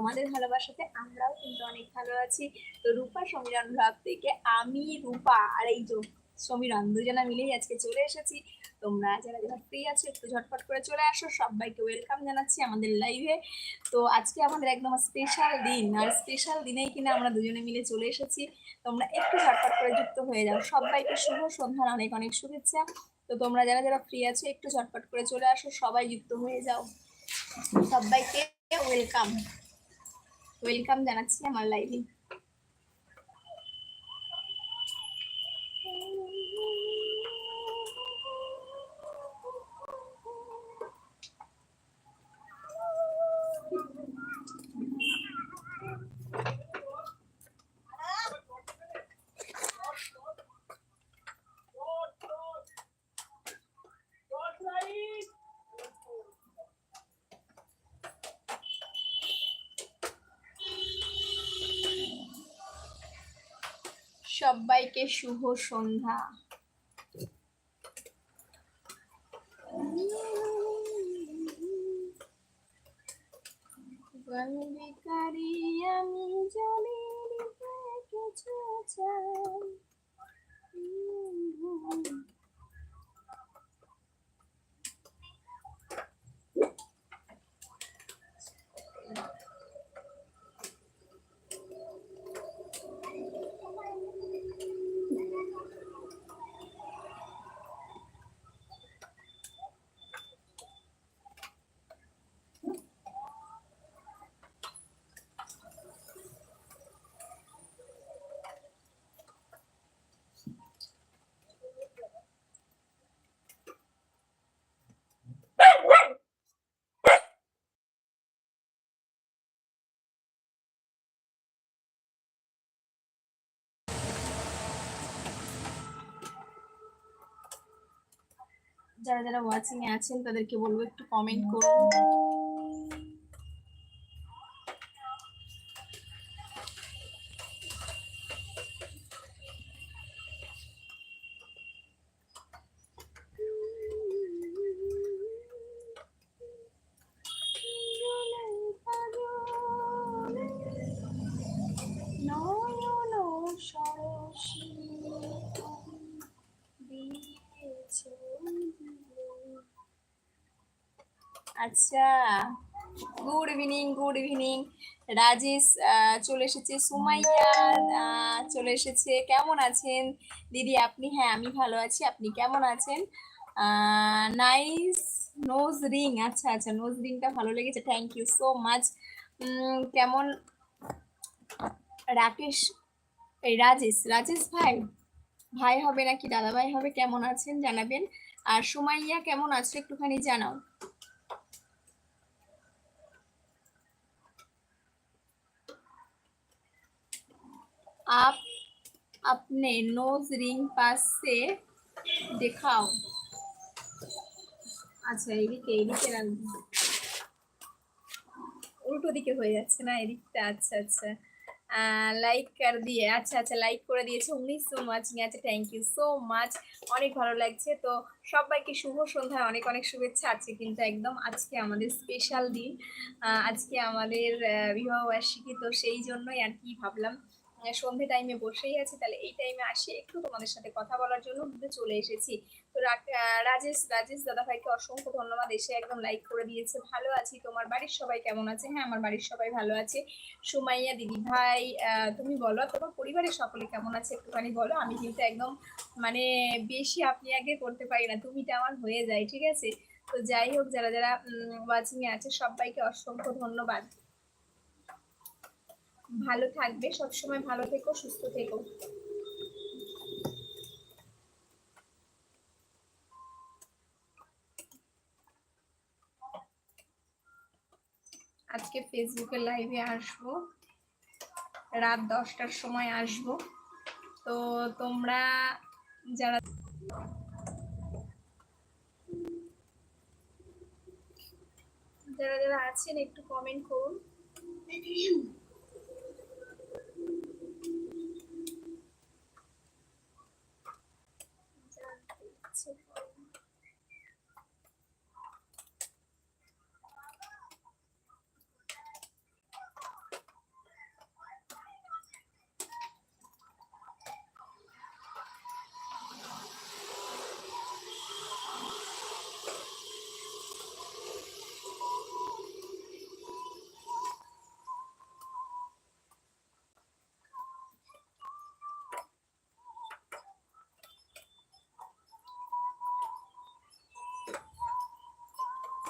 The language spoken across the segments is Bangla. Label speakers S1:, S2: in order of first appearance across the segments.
S1: তোমাদের ভালোবাসাতে আমরাও কিন্তু অনেক ভালো আছি। তো রূপা, সমীরণ ভাব থেকে আমি রূপা আর এই যে সমীরণ দুজনা মিলেই আজকে চলে এসেছি। তোমরা যারা যারা ফ্রি আছো, একটু ঝটপট করে চলে আসো। সবাইকে ওয়েলকাম জানাচ্ছি আমাদের লাইভে তো আজকে আমাদের একদম স্পেশাল দিন, আর স্পেশাল দিনেই কিনা আমরা দুজনে মিলে চলে এসেছি। তোমরা একটু ঝটপট করে যুক্ত হয়ে যাও। সবাইকে শুভ সন্ধ্যার অনেক অনেক শুভেচ্ছা। তো তোমরা যারা যারা ফ্রি আছো, একটু ঝটপট করে চলে আসো। সবাই যুক্ত হয়ে যাও। সবাইকে ওয়েলকাম ওয়েলকাম জানাচ্ছি আমার লাইভে সবাইকে শুভ সন্ধ্যা বেকারি আমি জানি কিছু চাই যারা যারা ওয়াচিং এ আছেন তাদেরকে বলব একটু কমেন্ট করুন। আচ্ছা। Good evening good evening Rajesh চলে এসেছে। সুমাইয়া চলে এসেছে। কেমন আছেন? দিদি, আপনি? হ্যাঁ আমি ভালো আছি। আপনি কেমন আছেন? নাইস নোজ রিং আচ্ছা আচ্ছা নোজ রিংটা ভালো লেগেছে। থ্যাংক ইউ সো মাচ কেমন? রাকেশ, এই রাজেশ রাজেশ ভাই? ভাই হবে নাকি? দাদা ভাই হবে? কেমন আছেন? জানাবেন। আর সুমাইয়া, কেমন আছে? একটুখানি জানাও। अपने नोज रिंग पास से दिखाओ আচ্ছা এদিকে এদিকে রাখবো উল্টো দিকে হয়ে যাচ্ছে না এদিকটা আচ্ছা আচ্ছা লাইক কর দিয়ে আচ্ছা আচ্ছা লাইক করে দিয়েছে উনিশ সো মাচ আছে থ্যাংক ইউ সো মাচ অনেক ভালো লাগছে তো সবাইকে শুভ সন্ধ্যায় অনেক অনেক শুভেচ্ছা আছে কিন্তু একদম আজকে আমাদের স্পেশাল দিন আহ, আজকে আমাদের আহ, বিবাহবার্ষিকী তো সেই জন্যই আর কি ভাবলাম আহ, সন্ধে টাইমে বসেই আছি, তাহলে এই টাইমে আসি একটু তোমাদের সাথে কথা বলার জন্য, কিন্তু চলে এসেছি। তো রাজেশ রাজেশ দাদা ভাইকে অসংখ্য ধন্যবাদ, এসে একদম লাইক করে দিয়েছে। ভালো আছি, তোমার বাড়ির সবাই কেমন আছে? হ্যাঁ আমার বাড়ির সবাই ভালো আছে। সুমাইয়া দিদি ভাই তুমি বলো, তোমার পরিবারের সকলে কেমন আছে একটুখানি বলো? আমি কিন্তু একদম মানে বেশি আপনি আগে করতে পারি না, তুমিটা আমার হয়ে যায়, ঠিক আছে? তো যাই হোক, যারা যারা ওয়াচিংয়ে আছে, সবাইকে অসংখ্য ধন্যবাদ। ভালো থাকবে। সবসময় ভালো থেকো, সুস্থ থেকো। আজকে ফেসবুকে লাইভে আসব। রাত দশটার সময় আসব। তো তোমরা যারা যারা যারা আছেন, একটু কমেন্ট করুন।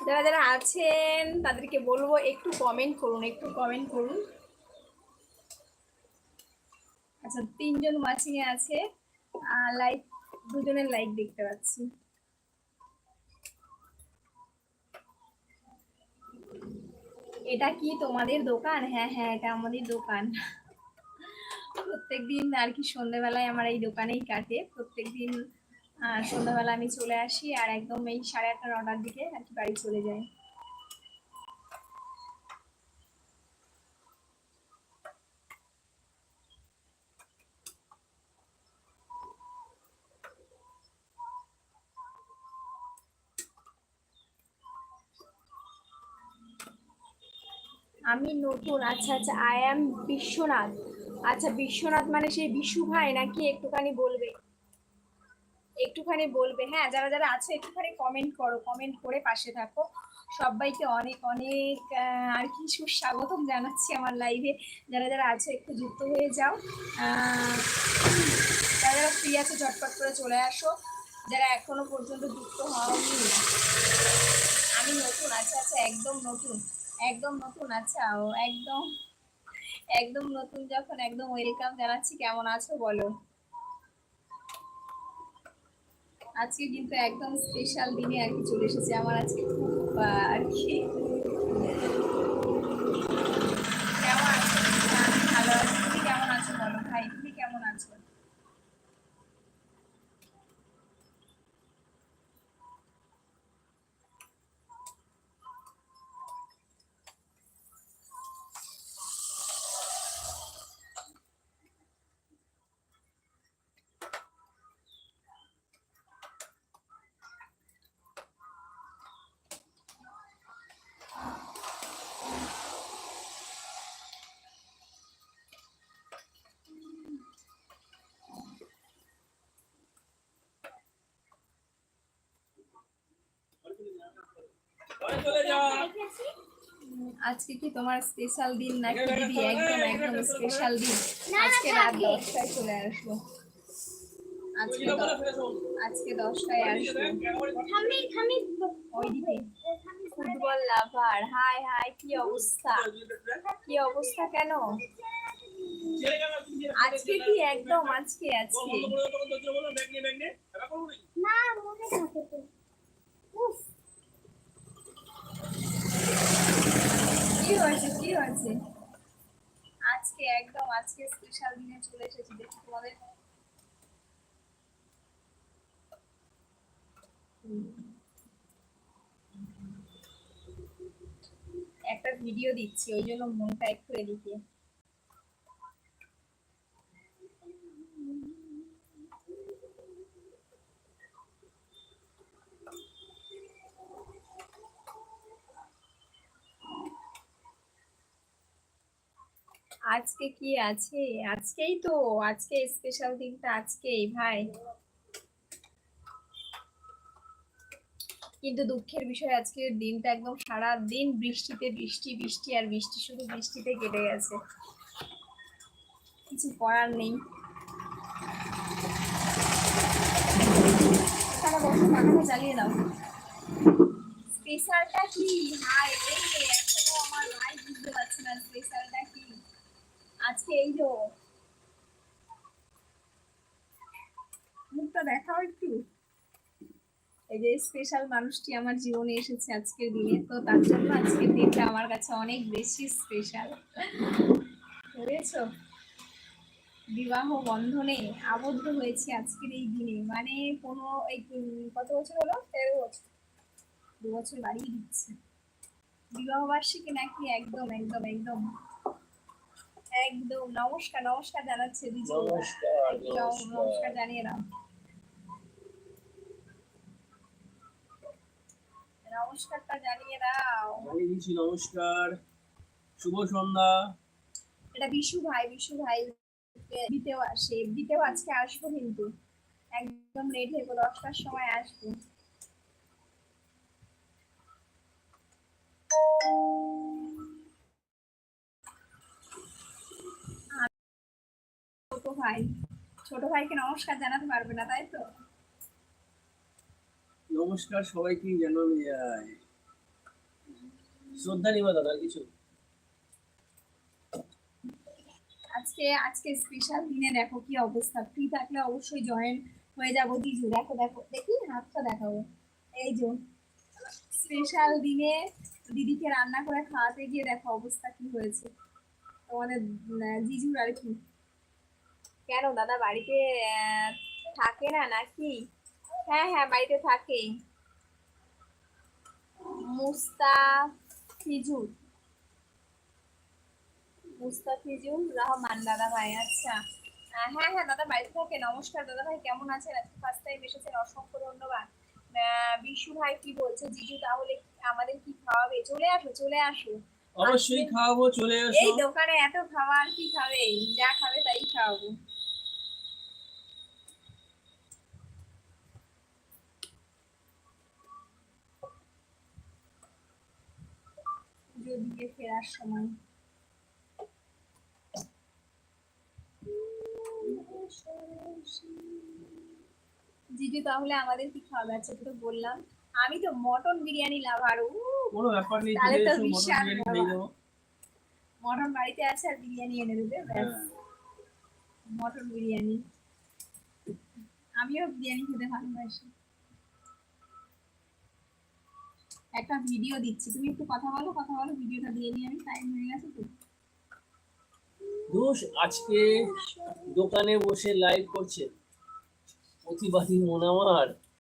S1: যারা যারা আছেন, তাদেরকে বলব একটু কমেন্ট করুন, একটু কমেন্ট করুন। আচ্ছা তিনজন ওয়াচিং এ আছে। লাইক দুজনের লাইক দেখতে পাচ্ছি। এটা কি তোমাদের দোকান? হ্যাঁ হ্যাঁ এটা আমাদের দোকান। প্রত্যেকদিন আর কি সন্ধ্যেবেলায় আমার এই দোকানেই কাটে। প্রত্যেকদিন আহ, সন্ধ্যাবেলা আমি চলে আসি আর একদম এই সাড়ে আটটা নটার দিকে আর কি বাড়ি চলে যাই। আমি নতুন আচ্ছা আচ্ছা আই অ্যাম বিশ্বনাথ। আচ্ছা বিশ্বনাথ মানে সেই বিশু ভাই নাকি একটুখানি বলবে? একটুখানি বলবে। হ্যাঁ যারা যারা আছে, একটুখানি কমেন্ট করো কমেন্ট করে পাশে থাকো। সবাইকে অনেক অনেক আর কি সুস্বাগতম জানাচ্ছি আমার লাইভে যারা যারা আছে, একটু যুক্ত হয়ে যাও। যারা যারা ফ্রি আছে, ঝটপট করে চলে আসো। যারা এখনও পর্যন্ত যুক্ত হওনি, আমি নতুন আচ্ছা আচ্ছা একদম নতুন একদম নতুন আচ্ছা ও, একদম একদম নতুন যখন, একদম ওয়েলকাম জানাচ্ছি। কেমন আছো বলো? আজকে কিন্তু একদম স্পেশাল দিনে আর কি চলে এসেছে। আমার আজকে খুব আর কি কেমন আছো ভালো আছো? তুমি কেমন আছো বলো? ভাই, তুমি কেমন আছো? আজকে কি তোমার স্পেশাল দিন নাকি দিদি একদম একদম স্পেশাল দিন আজকে রাত দশটায় চলে আসব আজকে আজকে দশটায় আসব ফুটবল লাভার হাই হাই কি অবস্থা কি অবস্থা কেন আজকে কি একদম আজকে আজকে
S2: না মনে থাকে তো
S1: কি হয়েছে? কি হয়েছে? আজকে একদম আজকে স্পেশাল দিনে চলে এসেছি, দেখি তোমাদের। একটা ভিডিও দিচ্ছি, ওই জন্য মনটা একটু এদিকে। আজকে কি আছে? আজকেই তো, আজকে স্পেশাল দিনটা আজকেই, ভাই। কিন্তু দুঃখের বিষয়, আজকের দিনটা একদম সারা দিন বৃষ্টিতে বৃষ্টি বৃষ্টি আর বৃষ্টি, শুধু বৃষ্টিতে কেটে গেছে। কিছু করার নেই। চালিয়ে দাও। স্পেশালটা কি? হাই এখনও আমার ভাই বুঝতে পারছে না স্পেশালটা আজকে এই যে মুখটা দেখাও একটু। এই যে স্পেশাল মানুষটি আমার জীবনে এসেছে আজকের দিনে, তো তার জন্য আজকের দিনটা আমার কাছে অনেক বেশি স্পেশাল বুঝেছ বিবাহ বন্ধনে আবদ্ধ হয়েছে আজকের এই দিনে। মানে কোনো এই কত বছর হলো? তেরো বছর। দু বছর বাড়িয়ে দিচ্ছে। বিবাহ বার্ষিকী নাকি একদম একদম একদম। একদম নমস্কার নমস্কার জানাচ্ছে
S3: নমস্কার
S1: জানিয়ে দাও। নমস্কারটা জানিয়ে দাও।
S3: জানিয়ে দিচ্ছি নমস্কার। শুভ সন্ধ্যা।
S1: এটা বিশু ভাই বিশু ভাই দিতেও আসে। দিতেও আজকে আসব কিন্তু। একদম রেডি হব দশটার সময় আসব ছোট ভাই ছোট ভাইকে নমস্কার জানাতে পারবে না তাই তো?
S3: নমস্কার সবাইকে জানানো যায় শ্রদ্ধা নিবেদন আর কিছু?
S1: আজকে আজকে স্পেশাল দিনে দেখো কি অবস্থা। ফ্রি থাকলে অবশ্যই জয়েন হয়ে যাব জিজু দেখো দেখো দেখি হাতটা দেখাবো এই যে স্পেশাল দিনে দিদিকে রান্না করে খাওয়াতে গিয়ে দেখো অবস্থা কি হয়েছে। তোমাদের জিজুর আর কি। কেন? দাদা বাড়িতে থাকে না নাকি? হ্যাঁ হ্যাঁ বাড়িতে থাকে। মুস্তাফিজুর। মুস্তাফিজুর রহমান দাদা ভাই আচ্ছা। হ্যাঁ হ্যাঁ দাদা বাড়িতে থাকে। নমস্কার দাদা ভাই কেমন আছেন? আজকে ফার্স্ট টাইম এসেছেন অসংখ্য ধন্যবাদ। বিশু ভাই কি বলছে? জিজু তাহলে আমাদের কি খাওয়াবে? চলে আসো চলে আসো।
S3: অবশ্যই খাওয়াবো চলে
S1: আসো।
S3: এই
S1: দোকানে এত খাবার কি খাবে? যা খাবে তাই খাওয়াবো। পুজো দিয়ে ফেরার সময়। জিজু তাহলে আমাদের কি খাওয়াবে আচ্ছা তো বললাম। আমি তো মটন বিরিয়ানি লাভার।
S3: কোনো ব্যাপার নেই
S1: তাহলে তো
S3: মটন
S1: বিশাল মটন বাড়িতে আছে আর বিরিয়ানি এনে দেবে ব্যাস।
S3: হ্যাঁ।
S1: মটন বিরিয়ানি। আমিও বিরিয়ানি খেতে ভালোবাসি। একটা ভিডিও দিচ্ছি। তুমি একটু কথা বলো কথা বলো ভিডিওটা দিয়ে নিই আমি টাইম হয়ে গেছে তো।
S3: দোষ, আজকে দোকানে বসে লাইভ করছে। প্রতিবাদী মন আমার।